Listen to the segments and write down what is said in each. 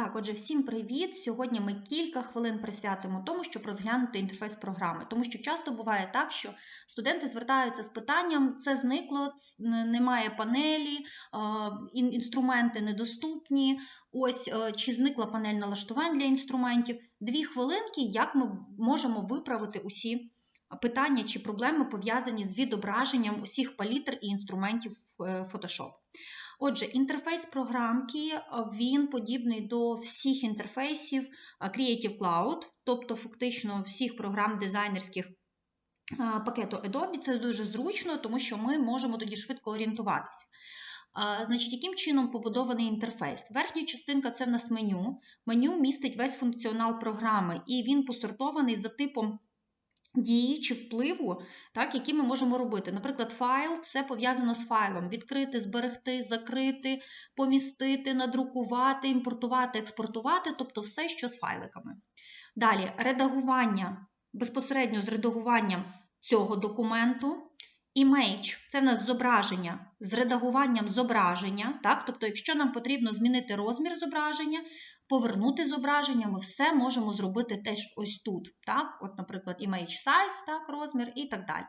Так, отже, всім привіт! Сьогодні ми кілька хвилин присвятимо тому, щоб розглянути інтерфейс програми, тому що часто буває так, що студенти звертаються з питанням: це зникло, немає панелі, інструменти недоступні. Ось е, чи зникла панель налаштувань для інструментів. Дві хвилинки, як ми можемо виправити усі питання чи проблеми пов'язані з відображенням усіх палітр і інструментів е, Photoshop. Отже, інтерфейс програмки е, він подібний до всіх інтерфейсів е, Creative Cloud, тобто фактично всіх програм дизайнерських е, пакету Adobe. Це дуже зручно, тому що ми можемо тоді швидко орієнтуватися. Значить, яким чином побудований інтерфейс? Верхня частинка це в нас меню. Меню містить весь функціонал програми, і він посортований за типом дії чи впливу, так, які ми можемо робити. Наприклад, файл це пов'язано з файлом: відкрити, зберегти, закрити, помістити, надрукувати, імпортувати, експортувати, тобто все, що з файликами. Далі редагування безпосередньо з редагуванням цього документу. Image – це в нас зображення з редагуванням зображення. Так? Тобто, якщо нам потрібно змінити розмір зображення, повернути зображення, ми все можемо зробити теж ось тут. Так? От, наприклад, image size, так, розмір і так далі.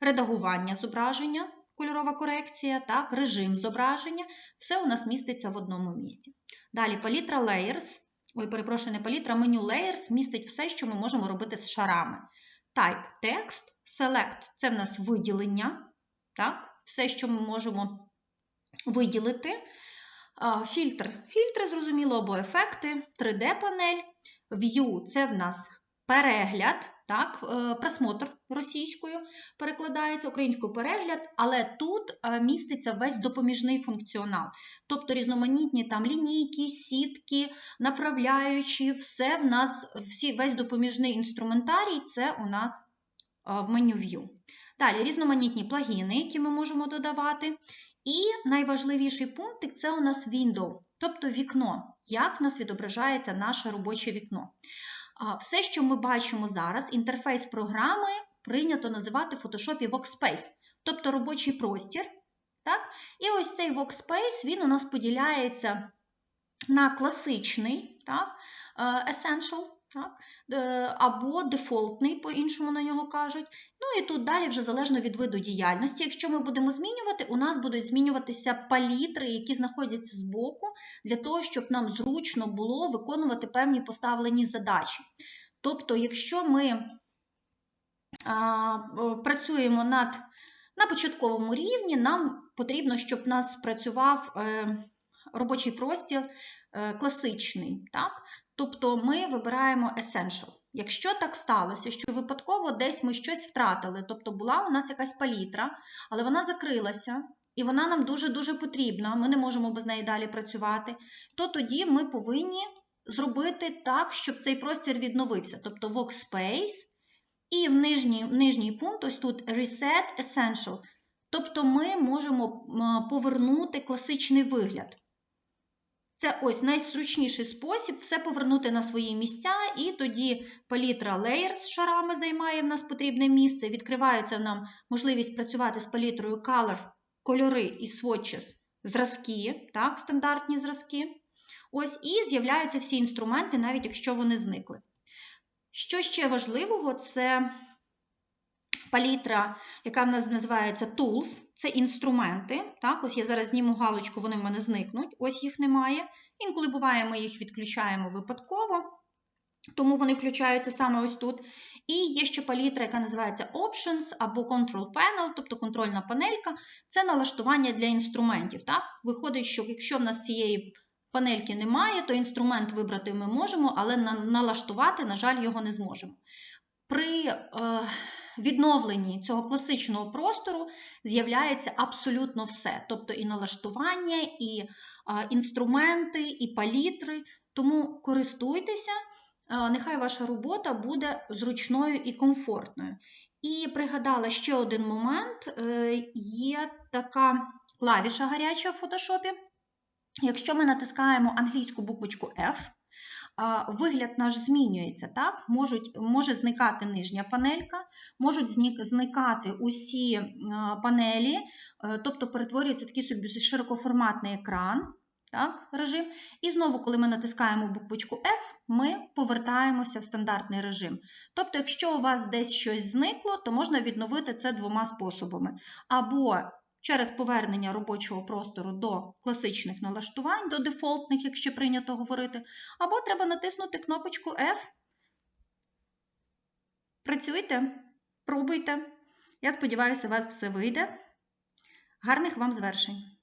Редагування зображення, кольорова корекція, так, режим зображення, все у нас міститься в одному місці. Далі палітра Layers, ой, перепрошую, не палітра, меню Layers містить все, що ми можемо робити з шарами. Type Text, Select це в нас виділення, так, все, що ми можемо виділити. Фільтр. Фільтри, зрозуміло, або ефекти, 3D-панель. View – це в нас перегляд, так, е, просмотр російською перекладається, українською перегляд, але тут е, міститься весь допоміжний функціонал. Тобто різноманітні там лінійки, сітки, направляючі, все в нас, всі, весь допоміжний інструментарій це у нас е, в меню View. Далі різноманітні плагіни, які ми можемо додавати. І найважливіший пунктик це у нас window, тобто вікно, як в нас відображається наше робоче вікно. Все, що ми бачимо зараз, інтерфейс програми прийнято називати в Photoshop Workspace, тобто робочий простір. Так? І ось цей Workspace, він у нас поділяється на класичний, так? е, Essential, так? е, або дефолтний, по-іншому на нього кажуть. Ну і тут далі вже залежно від виду діяльності. Якщо ми будемо змінювати, у нас будуть змінюватися палітри, які знаходяться збоку, для того, щоб нам зручно було виконувати певні поставлені задачі. Тобто, якщо ми а, е, працюємо над, на початковому рівні, нам потрібно, щоб нас працював е, робочий простір е, класичний. Так? Тобто ми вибираємо Essential. Якщо так сталося, що випадково десь ми щось втратили, тобто була у нас якась палітра, але вона закрилася, і вона нам дуже-дуже потрібна, ми не можемо без неї далі працювати, то тоді ми повинні зробити так, щоб цей простір відновився. Тобто Workspace, і в нижній, нижній пункт, ось тут Reset Essential. Тобто ми можемо повернути класичний вигляд. Це ось найзручніший спосіб все повернути на свої місця, і тоді палітра Layers з шарами займає в нас потрібне місце. Відкривається нам можливість працювати з палітрою Color, кольори і swatches, зразки, так, стандартні зразки. Ось, і з'являються всі інструменти, навіть якщо вони зникли. Що ще важливого, це палітра, яка в нас називається Tools, це інструменти. Так, Ось я зараз зніму галочку, вони в мене зникнуть, ось їх немає. Інколи буває, ми їх відключаємо випадково, тому вони включаються саме ось тут. І є ще палітра, яка називається Options або Control Panel, тобто контрольна панелька, це налаштування для інструментів. Так? Виходить, що якщо в нас цієї панельки немає, то інструмент вибрати ми можемо, але налаштувати, на жаль, його не зможемо. При е, відновленні цього класичного простору з'являється абсолютно все, тобто і налаштування, і е, інструменти, і палітри. Тому користуйтеся, е, нехай ваша робота буде зручною і комфортною. І пригадала ще один момент: е, є така клавіша гаряча в фотошопі. Якщо ми натискаємо англійську буквочку F, вигляд наш змінюється. так? Можуть, може зникати нижня панелька, можуть зникати усі панелі, е, тобто перетворюється такий собі широкоформатний екран. так, режим. І знову, коли ми натискаємо буквочку F, ми повертаємося в стандартний режим. Тобто, якщо у вас десь щось зникло, то можна відновити це двома способами. Або через повернення робочого простору до класичних налаштувань, до дефолтних, якщо прийнято говорити, або треба натиснути кнопочку F. Працюйте, пробуйте. Я сподіваюся, у вас все вийде. Гарних вам звершень!